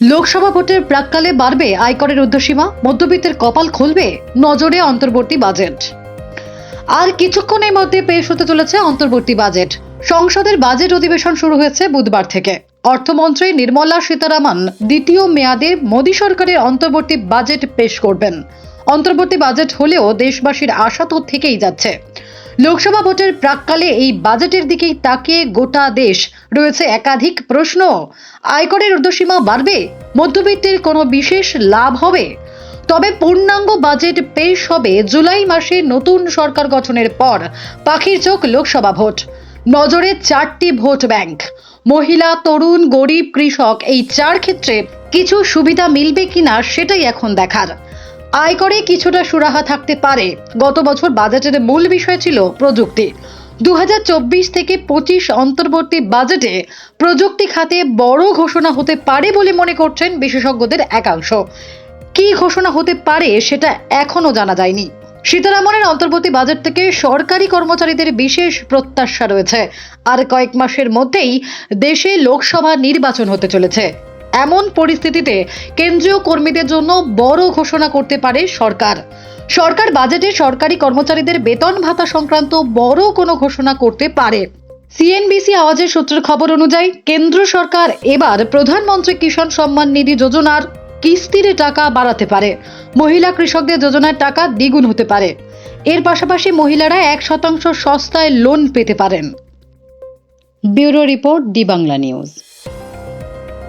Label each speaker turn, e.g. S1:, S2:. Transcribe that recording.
S1: লোকসভা ভোটের প্রাককালে বাড়বে আয়করের ঊর্ধ্বসীমা মধ্যবিত্তের কপাল খুলবে নজরে অন্তর্বর্তী বাজেট। আর কিছুক্ষণের মধ্যে পেশ হতে চলেছে অন্তর্বর্তী বাজেট। সংসদের বাজেট অধিবেশন শুরু হয়েছে বুধবার থেকে। অর্থমন্ত্রী নির্মলা সীতারামন দ্বিতীয় মেয়াদে মোদী সরকারের অন্তর্বর্তী বাজেট পেশ করবেন। অন্তর্বর্তী বাজেট হলেও দেশবাসীর আশা তো থেকেই যাচ্ছে। লোকসভা ভোটের প্রাককালে এই বাজেটের দিকেই তাকিয়ে গোটা দেশ রয়েছে একাধিক প্রশ্ন। আয়করের ঊর্ধ্বসীমা বাড়বে, মধ্যবিত্তের কোনো বিশেষ লাভ হবে। তবে পূর্ণাঙ্গ বাজেট পেশ হবে জুলাই মাসে নতুন সরকার গঠনের পর, পাখির চোখ লোকসভা ভোট। নজরে চারটি ভোট ব্যাংক। মহিলা, তরুণ, গরিব, কৃষক, এই চার ক্ষেত্রে কিছু সুবিধা মিলবে কিনা সেটাই এখন দেখার। আয়করে কিছুটা সুরাহা থাকতে পারে। গত বছর বাজেটের মূল বিষয় ছিল প্রযুক্তি। দু হাজার চব্বিশ থেকে পঁচিশ অন্তর্বর্তী বাজেটে প্রযুক্তি খাতে বড় ঘোষণা হতে পারে বলে মনে করছেন বিশেষজ্ঞদের একাংশ। কি ঘোষণা হতে পারে সেটা এখনও জানা যায়নি। সীতারামনের অন্তর্বর্তী বাজেট থেকে সরকারি কর্মচারীদের বিশেষ প্রত্যাশা রয়েছে। আর কয়েক মাসের মধ্যেই দেশে লোকসভা নির্বাচন হতে চলেছে। এমন পরিস্থিতিতে কেন্দ্রীয় কর্মীদের জন্য বড় ঘোষণা করতে পারে সরকার। সরকার বাজেটে সরকারি কর্মচারীদের বেতন ভাতা সংক্রান্ত বড় কোনো ঘোষণা করতে পারে। সিএনবিসি আওয়াজের সূত্রের খবর অনুযায়ী, কেন্দ্র সরকার এবার প্রধানমন্ত্রী কিষাণ সম্মান নিধি যোজনার কিস্তির টাকা বাড়াতে পারে। মহিলা কৃষকদের যোজনার টাকা দ্বিগুণ হতে পারে। এর পাশাপাশি মহিলারা এক শতাংশ সস্তায় লোন পেতে পারেন। Bureau report D Bangla news.